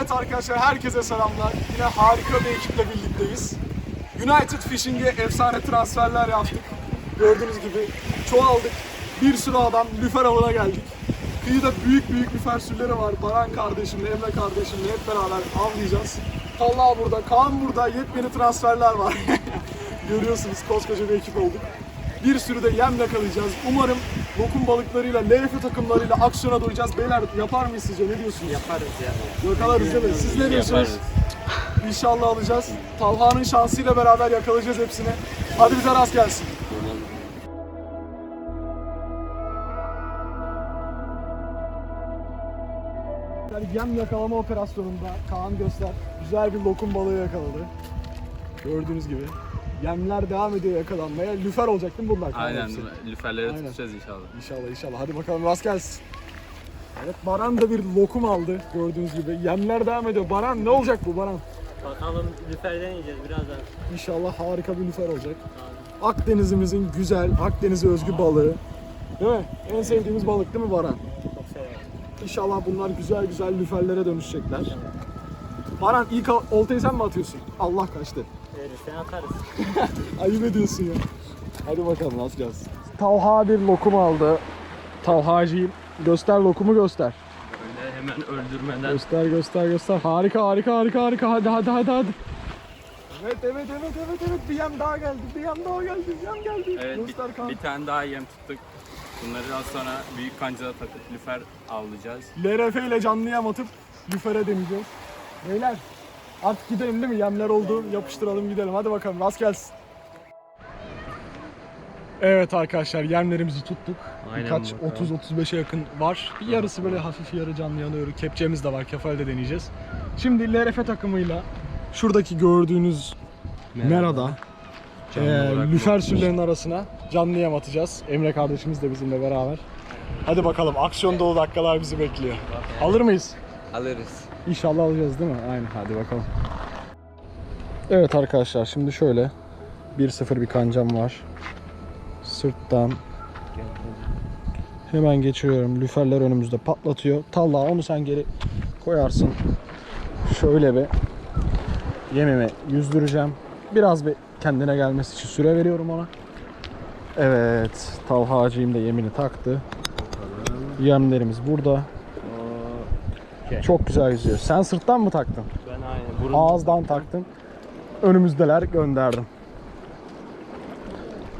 Evet arkadaşlar herkese selamlar. Yine harika bir ekiple birlikteyiz. United Fishing'e efsane transferler yaptık. Gördüğünüz gibi çoğaldık. Bir sürü adam lüfer avına geldik. Kıyıda büyük büyük lüfer sürüleri var. Baran kardeşimle, Emre kardeşimle hep beraber avlayacağız. Talha burada, Kaan burada. Yepyeni transferler var. Görüyorsunuz koskoca bir ekip olduk. Bir sürü de yem yakalayacağız. Umarım lokum balıklarıyla, LF takımlarıyla aksiyona doyacağız. Beyler yapar mıyız sizce? Ne diyorsunuz? Yaparız ya. Yakalarız değil mi? Siz ne diyorsunuz? Yaparız. İnşallah alacağız. Talha'nın şansıyla beraber yakalayacağız hepsini. Hadi bize rast gelsin. Yani yem yakalama operasyonunda Kaan Göster güzel bir lokum balığı yakaladı. Gördüğünüz gibi. Yemler devam ediyor yakalanmaya. Lüfer olacak değil mi bunlar? Aynen hepsi? lüferleri Aynen. tutacağız inşallah. İnşallah inşallah. Hadi bakalım rast gelsin. Evet Baran da bir lokum aldı gördüğünüz gibi. Yemler devam ediyor. Baran ne olacak bu Baran? Bakalım lüferden yiyeceğiz birazdan. İnşallah harika bir lüfer olacak. Akdeniz'imizin güzel, Akdeniz'e özgü balığı. Değil mi? En sevdiğimiz balık değil mi Baran? Çok severim. İnşallah bunlar güzel güzel lüferlere dönüşecekler. Baran ilk oltayı sen mi atıyorsun? Allah kaçtı. Verirsen atarız. Ayıp ediyorsun ya. Hadi bakalım nasıl gelsin. Talha bir lokum aldı. Talhacıyım. Göster lokumu göster. Öyle hemen öldürmeden. Göster göster göster. Harika harika harika harika. Hadi hadi hadi hadi. Evet evet evet evet evet bir yem daha geldi. Bir yem daha geldi. Bir yem geldi. Evet göster bir, bir tane daha yem tuttuk. Bunları az sonra büyük kancada takıp lüfer avlayacağız. LRF ile canlı yem atıp lüfere deneyeceğiz. Beyler artık gidelim değil mi? Yemler oldu. Yapıştıralım gidelim. Hadi bakalım rast gelsin. Evet arkadaşlar yemlerimizi tuttuk. Aynen Birkaç bakalım. 30-35'e yakın var. Bir yarısı böyle hafif yarı canlı yanıyor. Kepçemiz de var. Kefalde deneyeceğiz. Şimdi LRF takımıyla şuradaki gördüğünüz Mera'da bırakma. lüfer sürülerinin arasına canlı yem atacağız. Emre kardeşimiz de bizimle beraber. Hadi bakalım aksiyon dolu dakikalar bizi bekliyor. Alır mıyız? Alırız. İnşallah alacağız değil mi? Aynen hadi bakalım. Evet arkadaşlar şimdi şöyle 1-0 bir kancam var. Sırttan hemen geçiriyorum. Lüferler önümüzde patlatıyor. Talla onu sen geri koyarsın. Şöyle bir yemimi yüzdüreceğim. Biraz bir kendine gelmesi için süre veriyorum ona. Evet, Talha Hacı'yım da yemini taktı. Yemlerimiz burada. Çok güzel yüzüyor. Sen sırttan mı taktın? Ben aynen. Burun Ağızdan taktın. Önümüzdeler gönderdim.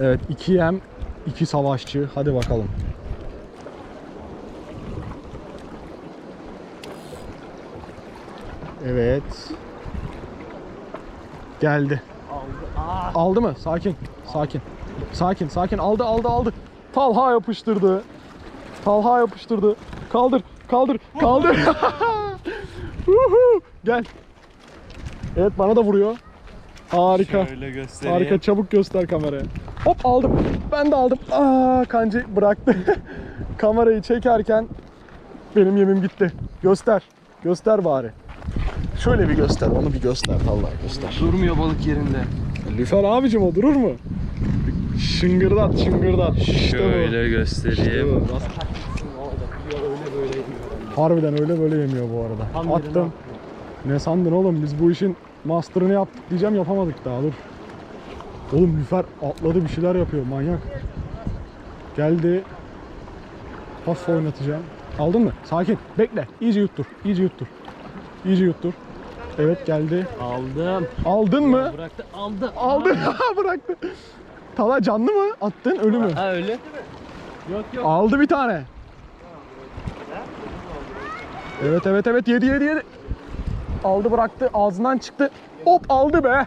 Evet iki yem, iki savaşçı. Hadi bakalım. Evet. Geldi. Aa, Aldı mı? Sakin. Sakin. Sakin, sakin. Aldı, aldı, aldı. Talha yapıştırdı. Talha yapıştırdı. Kaldır, kaldır, kaldır. Gel. Evet bana da vuruyor. Harika. Şöyle göstereyim. Harika çabuk göster kameraya. Hop aldım. Ben de aldım. Aa kancı bıraktı. Kamerayı çekerken benim yemim gitti. Göster. Göster bari. Şöyle bir göster. Onu bir göster. Allah göster. Durmuyor balık yerinde. Lüfer abicim o durur mu? Şıngırdat şıngırdat. İşte bu. Şöyle İşte göstereyim. bu. Harbiden öyle böyle yemiyor bu arada. Tam Attım. Ne sandın oğlum biz bu işin master'ını yaptık diyeceğim yapamadık daha dur. Oğlum Lüfer atladı bir şeyler yapıyor manyak. Geldi. Hafif oynatacağım. Aldın mı? Sakin. Bekle. İyice yuttur. İyice yuttur. İyice yuttur. Evet geldi. aldım. Aldın mı? Bıraktı. Aldı. Aldın. Bıraktı. Tala canlı mı? Attın ölü mü? Ha öyle. Yok yok. Aldı bir tane. Evet evet evet yedi yedi yedi. Aldı bıraktı ağzından çıktı. Hop aldı be.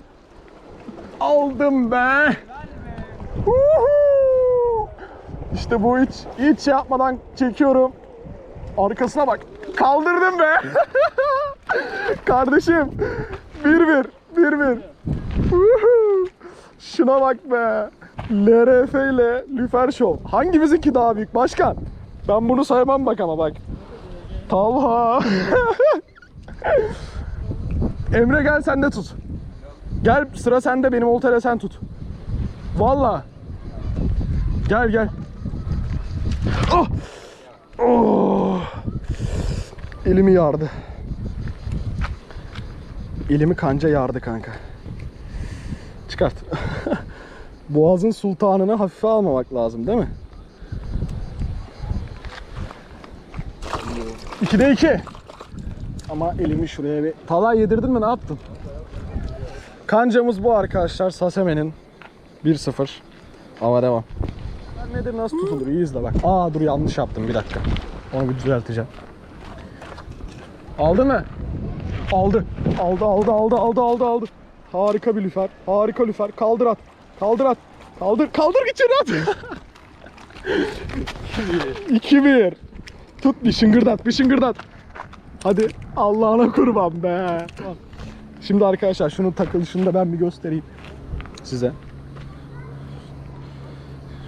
Aldım be. Huhu. İşte bu hiç hiç şey yapmadan çekiyorum. Arkasına bak. Kaldırdım be. Kardeşim. Bir bir. Bir bir. Huhu. Şuna bak be. LRF ile Lüfer Show. Hangimizinki daha büyük başkan? Ben bunu saymam bak ama bak. Talha. Emre gel sen de tut. Gel sıra sende benim oltayla sen tut. Valla. Gel gel. Oh. Oh. Elimi yardı. elimi kanca yardı kanka. Çıkart. Boğazın sultanını hafife almamak lazım değil mi? 2'de 2. Ama elimi şuraya bir... Talay yedirdin mi ne yaptın? Kancamız bu arkadaşlar. Saseme'nin 1-0. Ama devam. Nedir nasıl tutulur iyi izle bak. Aa dur yanlış yaptım bir dakika. Onu bir düzelteceğim. Aldı mı? Aldı. Aldı aldı aldı aldı aldı aldı. Harika bir lüfer. Harika lüfer. Kaldır at. Kaldır at. Kaldır kaldır içeri at. 2-1. Tut bir şıngırdat bir şıngırdat. Hadi Allah'ına kurban be. Şimdi arkadaşlar şunun takılışını da ben bir göstereyim size.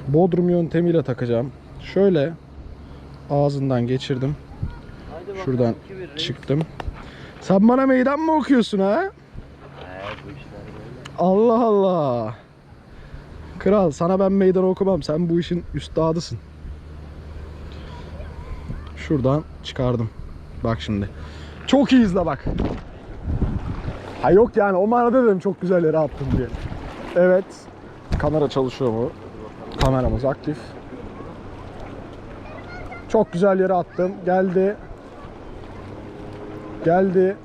Bodrum yöntemiyle takacağım. Şöyle ağzından geçirdim. Şuradan çıktım. Sen bana meydan mı okuyorsun ha? Allah Allah. Kral sana ben meydan okumam. Sen bu işin üstadısın. Şuradan çıkardım. Bak şimdi. Çok iyi izle bak. Ha yok yani o manada dedim çok güzel yere attım diye. Evet. Kamera çalışıyor mu? Kameramız aktif. Çok güzel yere attım. Geldi. Geldi.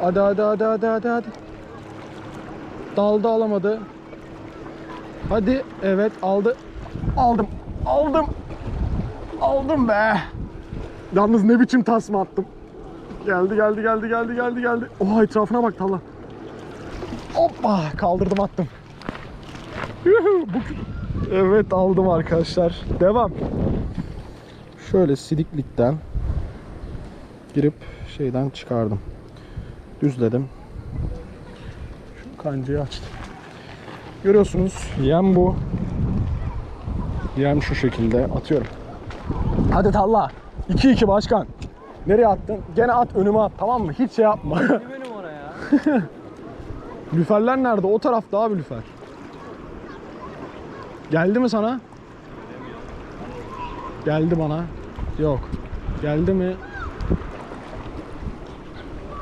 Hadi hadi hadi hadi hadi hadi. Daldı alamadı. Hadi evet aldı. Aldım. Aldım. Aldım be. Yalnız ne biçim tasma attım. Geldi geldi geldi geldi geldi geldi. Oha etrafına bak Talha. Hoppa kaldırdım attım. Evet aldım arkadaşlar. Devam. Şöyle sidiklikten girip şeyden çıkardım. Düzledim. Şu kancayı açtım. Görüyorsunuz yem bu. Yem şu şekilde atıyorum. Hadi Talha. 2-2 başkan. Nereye attın? Gene at önüme at tamam mı? Hiç şey yapma. Benim oraya. lüferler nerede? O tarafta abi lüfer. Geldi mi sana? Geldi bana. Yok. Geldi mi?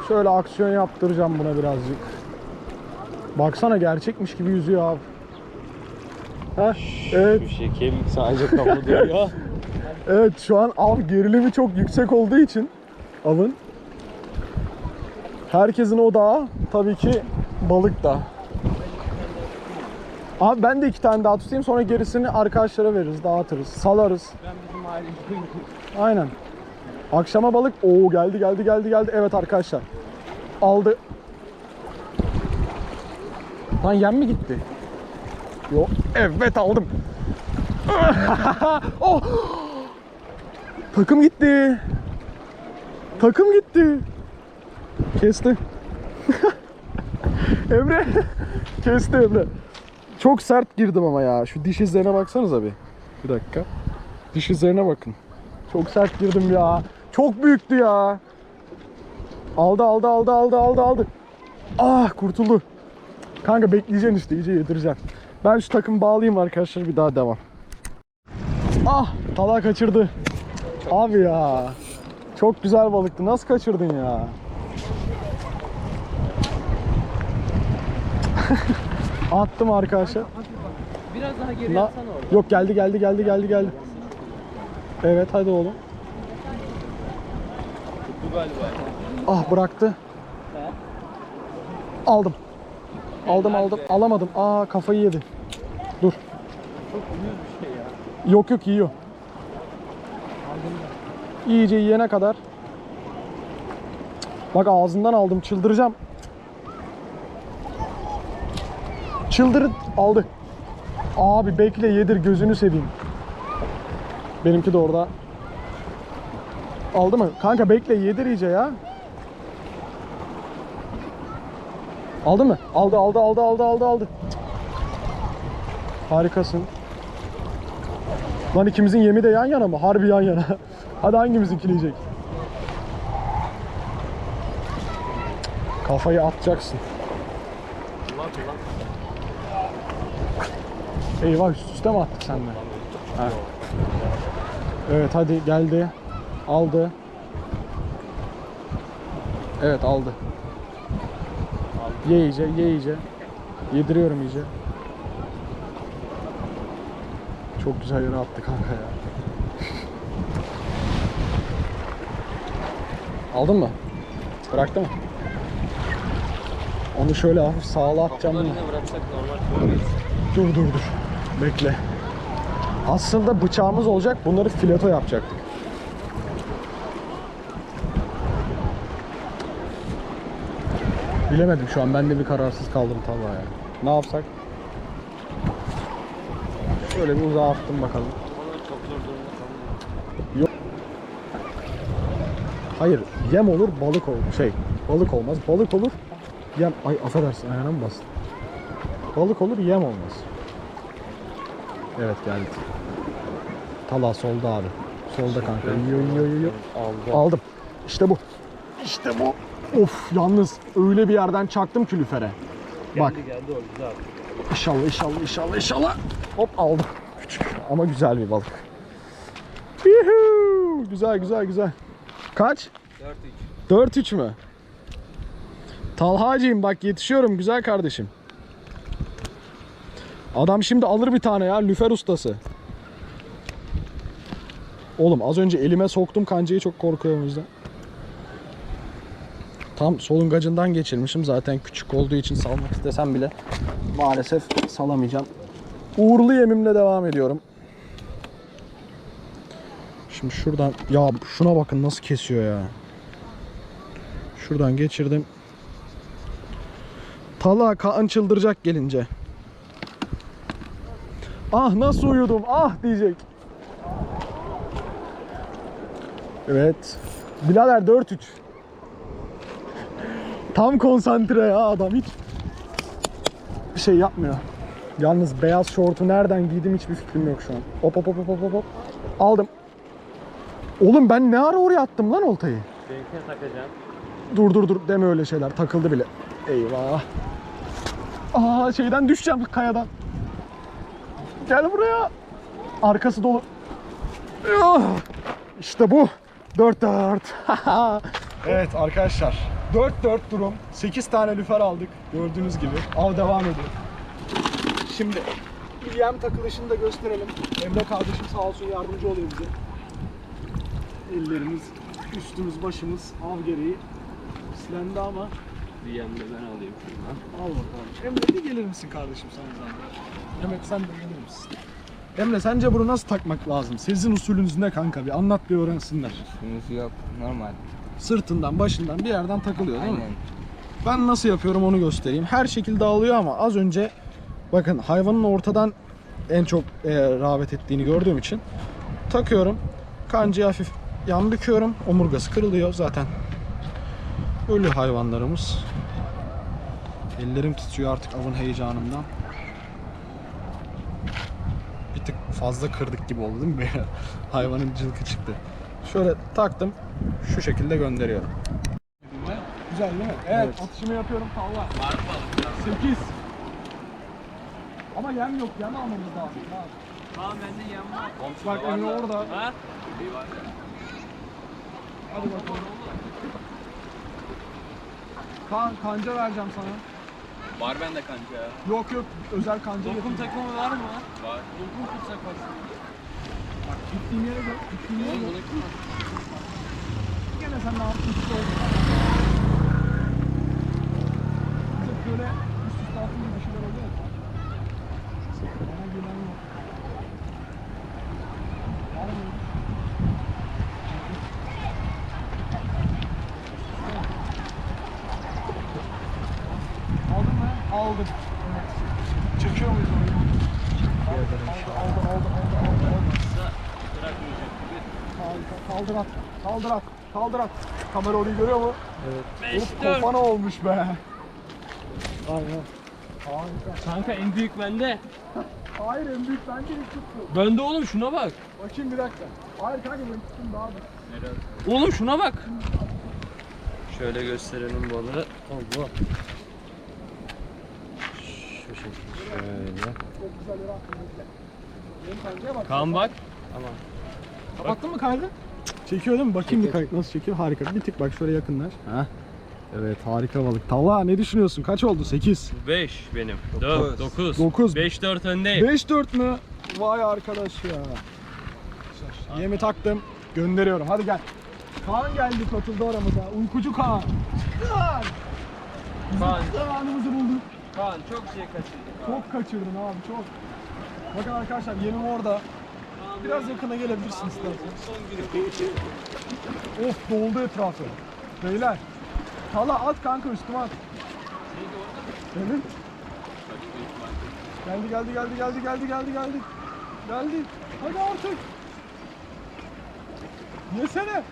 Şöyle aksiyon yaptıracağım buna birazcık. Baksana gerçekmiş gibi yüzüyor abi. Heh, evet. Şekim sadece kapalı duruyor. Evet şu an av gerilimi çok yüksek olduğu için avın herkesin odağı tabii ki balık da. Abi ben de iki tane daha tutayım sonra gerisini arkadaşlara veririz, dağıtırız, salarız. ben bizim aileyi Aynen. Akşama balık. Oo geldi geldi geldi geldi. Evet arkadaşlar. Aldı. Lan yem mi gitti? Yok. Evet aldım. oh! Takım gitti. Takım gitti. Kesti. Emre. Kesti Emre. Çok sert girdim ama ya. Şu diş izlerine baksanıza bir. Bir dakika. Diş izlerine bakın. Çok sert girdim ya. Çok büyüktü ya. Aldı aldı aldı aldı aldı aldı. Ah kurtuldu. Kanka bekleyeceksin işte iyice yedireceksin. Ben şu takımı bağlayayım arkadaşlar bir daha devam. Ah tala kaçırdı. Abi ya. Çok güzel balıktı. Nasıl kaçırdın ya? Attım arkadaşlar. Biraz daha geri Na- orada. Yok geldi geldi geldi geldi geldi. Evet hadi oğlum. Bu galiba. Ah bıraktı. Aldım. Aldım aldım. Alamadım. Aa kafayı yedi. Dur. Çok bir şey ya. Yok yok yiyor. İyice yiyene kadar. Bak ağzından aldım. Çıldıracağım. Çıldırıp aldı. Abi bekle yedir gözünü seveyim. Benimki de orada. Aldı mı? Kanka bekle yedir iyice ya. Aldı mı? Aldı aldı aldı aldı aldı aldı. Harikasın. Lan ikimizin yemi de yan yana mı? Harbi yan yana. Hadi hangimizinki yiyecek? Kafayı atacaksın. Eyvah üst üste mi attık seninle? Ha. Evet hadi geldi. Aldı. Evet aldı. Ye iyice, ye iyice. Yediriyorum iyice. Çok güzel yere attı kanka ya. Aldın mı? Bıraktı mı? Onu şöyle hafif sağla atacağım. bunu. bıraksak normal. Dur dur dur. Bekle. Aslında bıçağımız olacak. Bunları fileto yapacaktık. Bilemedim şu an. Ben de bir kararsız kaldım tabağa ya. Ne yapsak? Şöyle bir uzağa attım bakalım. Kalmıyor. Hayır, yem olur, balık olur. Şey, balık olmaz. Balık olur, yem... Ay affedersin, ayağına mı bastın? Balık olur, yem olmaz. Evet geldi. Tala solda abi. Solda kanka. Yiyor, yiyor, yiyor. Aldı. Aldım. İşte bu. İşte bu. Of yalnız öyle bir yerden çaktım ki lüfere. Bak Geldi geldi o güzel. inşallah inşallah inşallah inşallah. Hop aldım. Küçük ama güzel bir balık. Yuhuu! Güzel güzel güzel. Kaç? 4-3. 4-3 mü? Talhacığım bak yetişiyorum güzel kardeşim. Adam şimdi alır bir tane ya lüfer ustası. Oğlum az önce elime soktum kancayı çok korkuyorum o yüzden. Tam solungacından geçirmişim zaten küçük olduğu için salmak istesem bile maalesef salamayacağım. Uğurlu yemimle devam ediyorum. Şimdi şuradan ya şuna bakın nasıl kesiyor ya. Şuradan geçirdim. Tala Kaan çıldıracak gelince. Ah nasıl uyudum ah diyecek. Evet. Bilader 4-3. Tam konsantre ya adam hiç bir şey yapmıyor. Yalnız beyaz şortu nereden giydim hiçbir fikrim yok şu an. Hop hop hop hop hop hop. Aldım. Oğlum ben ne ara oraya attım lan oltayı? Benimkine takacağım. Dur dur dur deme öyle şeyler takıldı bile. Eyvah. Aa şeyden düşeceğim kayadan. Gel buraya. Arkası dolu. Ah! İşte bu. 4-4. evet arkadaşlar. 4-4 durum. 8 tane lüfer aldık. Gördüğünüz gibi. Av devam ediyor. Şimdi bir yem takılışını da gösterelim. Emre kardeşim sağ olsun yardımcı oluyor bize. Ellerimiz, üstümüz, başımız av gereği pislendi ama yanında ben alayım şuradan. al bakalım. Emre bir gelir misin kardeşim sen zahmet? Mehmet sen de gelir misin? Emre sence bunu nasıl takmak lazım? Sizin usulünüz ne kanka? Bir anlat bir öğrensinler. Sunusu yok. Normal. Sırtından, başından bir yerden takılıyor değil mi? Aynen. Ben nasıl yapıyorum onu göstereyim. Her şekilde alıyor ama az önce bakın hayvanın ortadan en çok e, rağbet ettiğini gördüğüm için takıyorum. Kancayı hafif yan büküyorum. Omurgası kırılıyor zaten. Ölü hayvanlarımız. Ellerim titriyor artık avın heyecanından. Bir tık fazla kırdık gibi oldu değil mi? beyler? Hayvanın cılkı çıktı. Şöyle taktım. Şu şekilde gönderiyorum. Güzel değil mi? Evet, atışımı yapıyorum tavla. Var mı balık ya? 8. Ama yem yok, yem almamız lazım. Ha. Tamam bende yem var. Bak Emre orada. Var. Hadi bakalım. Kan, kanca vereceğim sana. Var bende kanka ya. Yok yok, özel kanca Dokum getirdim. takımı var mı? Var. Dokum tutsak aslında. Bak gittiğim yere gör, gittiğim yere Oğlum gör. bunu kim Gene sen ne yaptın? Hiç oldu. Bize böyle üst üste attığın bir şeyler oluyor ya. Bana gelen yok. Var mı? Aldın mı? Aldım. Çekiyor muyuz onu? Aldı, aldı, aldı, aldı, aldı, aldı. Bırakmayacak gibi. Harika. Kaldır at. Kaldır at. Kaldır at. Kamera orayı görüyor mu? Evet. 5 Of 4. kofana olmuş be. Aynen. Harika. Kanka en büyük bende. Hayır en büyük bence ilk tuttu. Bende oğlum şuna bak. Bakayım bir dakika. Hayır kanka ben tuttum daha büyük. Oğlum şuna bak. Şöyle gösterelim balığı. Allah. Şu şekilde şöyle. Çok güzel yere attım. bekle. Benim kancaya bak. Kaan bak. Tamam. Kapattın mı kaydı? Çekiyor değil mi? Bakayım bir kayıt nasıl çekiyor. Harika. Bir tık bak şöyle yakınlar. Ha. Evet harika balık. Talha ne düşünüyorsun? Kaç oldu? 8. 5 benim. Dokuz. 4, 9. Dokuz. 5 4 öndeyim. 5-4 mü? Vay arkadaş ya. Yemi taktım. Gönderiyorum. Hadi gel. Kaan geldi katıldı aramıza. Uykucu Kaan. Kaan. Kaan. Zamanımızı bulduk. Kaan çok şey kaçırdık. Çok kaçırdın abi çok. Bakın arkadaşlar yemim orada. Biraz yakına gelebilirsin istersen. Of doldu etrafı. Beyler. Tala at kanka üstüme at. Evet. Geldi geldi geldi geldi geldi geldi geldi. Geldi. Hadi artık. Yesene.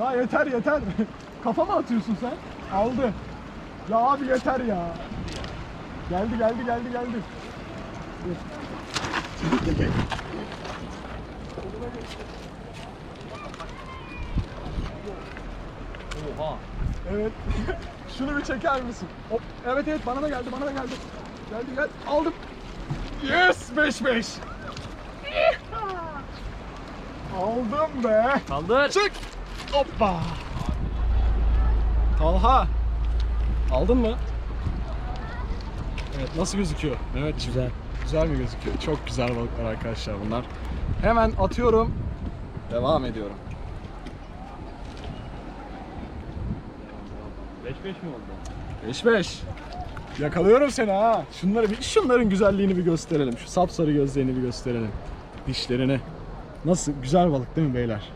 Ya yeter yeter. Kafa mı atıyorsun sen? Aldı. Ya abi yeter ya. Geldi geldi geldi geldi. Oha. Evet. Şunu bir çeker misin? Hop. Evet evet bana da geldi bana da geldi. Geldi gel aldım. Yes 5 5. Aldım be. Kaldır. Çık. Hoppa. Talha. Aldın mı? Evet nasıl gözüküyor? Evet güzel. Güzel mi gözüküyor? Çok güzel balıklar arkadaşlar bunlar. Hemen atıyorum. Devam ediyorum. 5 5 mi oldu? 5-5. Yakalıyorum seni ha. Şunları bir şunların güzelliğini bir gösterelim. Şu sapsarı gözlerini bir gösterelim. Dişlerini. Nasıl güzel balık değil mi beyler?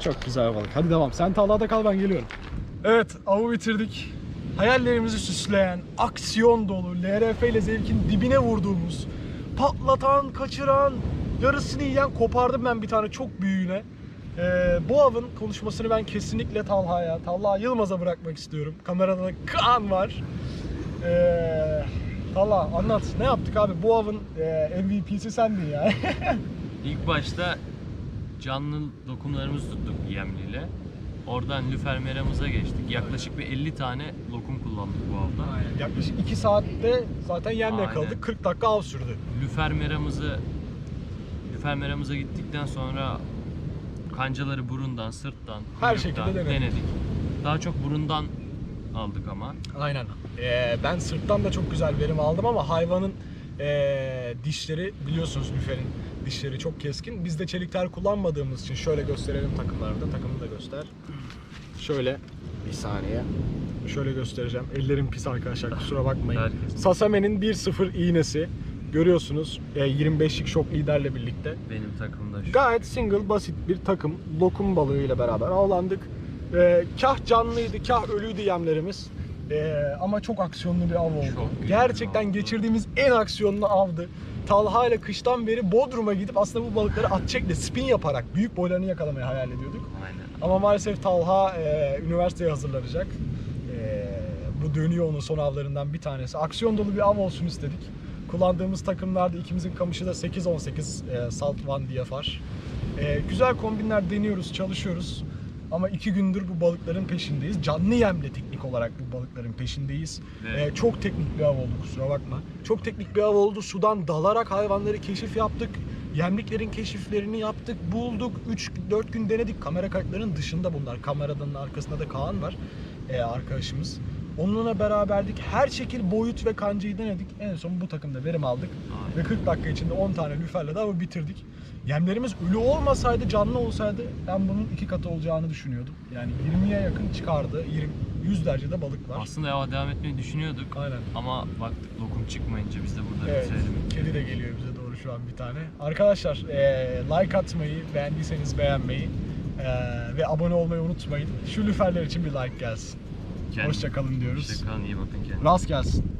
Çok güzel balık. Hadi devam. Sen tavlada kal ben geliyorum. Evet avı bitirdik. Hayallerimizi süsleyen, aksiyon dolu, LRF ile zevkin dibine vurduğumuz, patlatan, kaçıran, yarısını yiyen kopardım ben bir tane çok büyüğüne. Ee, bu avın konuşmasını ben kesinlikle Talha'ya, Talha Yılmaz'a bırakmak istiyorum. Kamerada da Kaan var. Ee, Talha anlat. Ne yaptık abi? Bu avın e, MVP'si sendin ya. İlk başta canlı dokumlarımızı tuttuk yemliyle. Oradan lüfer meramıza geçtik. Yaklaşık bir 50 tane lokum kullandık bu avda. Yaklaşık 2 saatte zaten yemle Aynen. yakaladık. 40 dakika av sürdü. Lüfer meramızı lüfer meramıza gittikten sonra kancaları burundan, sırttan, Her kuyruktan şekilde denedik. Daha çok burundan aldık ama. Aynen. Ee, ben sırttan da çok güzel verim aldım ama hayvanın ee, dişleri biliyorsunuz lüferin dişleri çok keskin. Biz de çelik tel kullanmadığımız için şöyle gösterelim takımlarda. Takımı da göster. Şöyle bir saniye. Şöyle göstereceğim. Ellerim pis arkadaşlar kusura bakmayın. Herkes. Sasame'nin 1-0 iğnesi. Görüyorsunuz e, 25'lik şok liderle birlikte. Benim takımda şu. Gayet single basit bir takım lokum balığıyla beraber avlandık. Ee, kah canlıydı, kah ölüydü yemlerimiz. Ee, ama çok aksiyonlu bir av oldu. Çok Gerçekten avdı. geçirdiğimiz en aksiyonlu avdı. Talha ile kıştan beri Bodrum'a gidip aslında bu balıkları at çekle spin yaparak büyük boylarını yakalamayı hayal ediyorduk. Aynen. Ama maalesef Talha e, üniversiteye hazırlanacak. E, bu dönüyor onun son avlarından bir tanesi. Aksiyon dolu bir av olsun istedik. Kullandığımız takımlarda ikimizin kamışı da 8-18 e, Salt Van diye var. E, güzel kombinler deniyoruz, çalışıyoruz. Ama iki gündür bu balıkların peşindeyiz. Canlı yemle teknik olarak bu balıkların peşindeyiz. Evet. E, çok teknik bir av oldu kusura bakma. Çok teknik bir av oldu. Sudan dalarak hayvanları keşif yaptık. Yemliklerin keşiflerini yaptık, bulduk. 3-4 gün denedik. Kamera kayıtlarının dışında bunlar. Kameranın arkasında da Kaan var. e, arkadaşımız. Onunla beraberdik. Her şekil boyut ve kancayı denedik. En son bu takımda verim aldık. Ve 40 dakika içinde 10 tane lüferle de avı bitirdik. Yemlerimiz ölü olmasaydı, canlı olsaydı ben bunun iki katı olacağını düşünüyordum. Yani 20'ye yakın çıkardı. 20, 100 derecede balık var. Aslında ava devam etmeyi düşünüyorduk. Aynen. Ama baktık lokum çıkmayınca biz de burada Evet, bitirelim. kedi de geliyor bize doğru şu an bir tane. Arkadaşlar eee, like atmayı, beğendiyseniz beğenmeyi eee, ve abone olmayı unutmayın. Şu lüferler için bir like gelsin. Kendinize Hoşça kalın diyoruz. Hoşça kalın, iyi bakın kendinize. Rast gelsin.